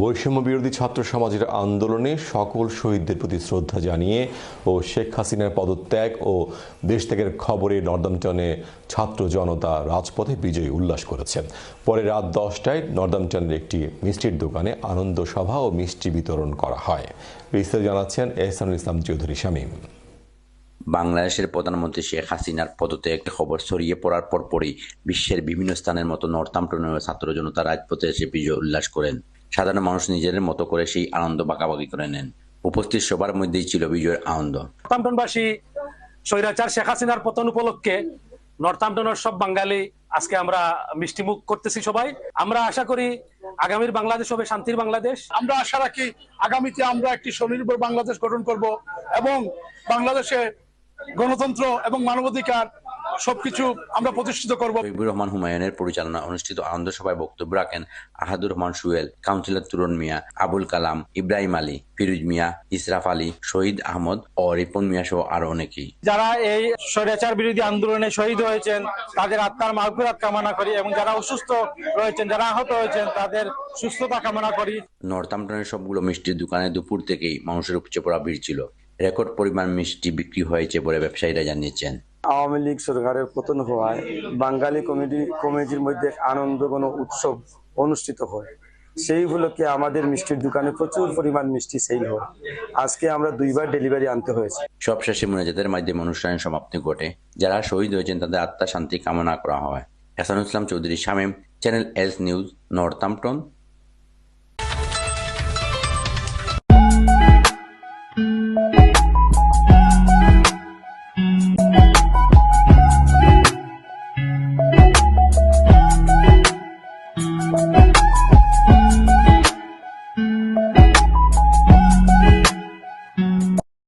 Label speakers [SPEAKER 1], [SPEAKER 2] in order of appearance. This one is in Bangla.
[SPEAKER 1] বৈষম্য বিরোধী ছাত্র সমাজের আন্দোলনে সকল শহীদদের প্রতি শ্রদ্ধা জানিয়ে ও শেখ হাসিনার পদত্যাগ ও দেশ ত্যাগের খবরে নর্দামটনে ছাত্র জনতা রাজপথে বিজয়ী উল্লাস করেছে। পরে রাত দশটায় নর্দামটনের একটি মিষ্টির দোকানে আনন্দ সভা ও মিষ্টি বিতরণ করা হয়। বিস্তারিত জানাচ্ছেন এহসানুল ইসলাম চৌধুরী শামীম।
[SPEAKER 2] বাংলাদেশের প্রধানমন্ত্রী শেখ হাসিনার পদত্যাগের খবর ছড়িয়ে পড়ার পরপরই বিশ্বের বিভিন্ন স্থানের মতো নর্থাম্পটনের ছাত্র জনতা রাজপথে এসে বিজয় উল্লাস করেন। সাধারণ মানুষ নিজেদের মতো করে সেই আনন্দ বাঁকাবাকি করে নেন। উপস্থিত সবার মধ্যেই ছিল বিজয়ের আনন্দ।
[SPEAKER 3] নর্থাম্পটনবাসী স্বৈরাচার শেখ হাসিনার পতন উপলক্ষে নর্থাম্পটনের সব বাঙালি আজকে আমরা মিষ্টিমুখ করতেছি সবাই। আমরা আশা করি আগামীর বাংলাদেশ হবে শান্তির বাংলাদেশ।
[SPEAKER 4] আমরা আশা রাখি আগামীতে আমরা একটি স্বনির্ভর বাংলাদেশ গঠন করব এবং বাংলাদেশে গণতন্ত্র এবং মানবাধিকার সবকিছু আমরা প্রতিষ্ঠিত করব।
[SPEAKER 2] শহীদুর রহমান হুমায়ুনের পরিচালনা অনুষ্ঠিত আনন্দ সভায় বক্তব্য রাখেন আহাদুর রহমান সুয়েল কাউন্সিলর তুরন মিয়া আবুল কালাম ইব্রাহিম আলী ফিরুজ মিয়া ইসরাফ আলী শহীদ আহমদ ও রিপন মিয়া সহ আরও অনেকেই।
[SPEAKER 3] যারা এই স্বৈরাচার বিরোধী আন্দোলনে শহীদ হয়েছেন তাদের আত্মার মাগফিরাত কামনা করি এবং যারা অসুস্থ রয়েছেন যারা আহত হয়েছেন তাদের সুস্থতা কামনা করি।
[SPEAKER 2] নর্থাম্পটনের সবগুলো মিষ্টির দোকানে দুপুর থেকেই মানুষের উপচে পড়া ভিড় ছিল। রেকর্ড পরিমাণ মিষ্টি বিক্রি হয়েছে বলে ব্যবসায়ীরা জানিয়েছেন।
[SPEAKER 5] আওয়ামী লীগ সরকারের পতন হওয়ায় বাঙালি কমিটি কমিটির মধ্যে আনন্দ কোনো উৎসব অনুষ্ঠিত হয়। সেই উপলক্ষে আমাদের মিষ্টির দোকানে প্রচুর পরিমাণ মিষ্টি সেল হয়। আজকে আমরা দুইবার ডেলিভারি আনতে হয়েছে।
[SPEAKER 2] সবশেষে মোনাজাতের মাধ্যমে অনুষ্ঠানের সমাপ্তি ঘটে। যারা শহীদ হয়েছেন তাদের আত্মা শান্তি কামনা করা হয়। Hasanul Islam Chowdhury Shamim channel S news Northampton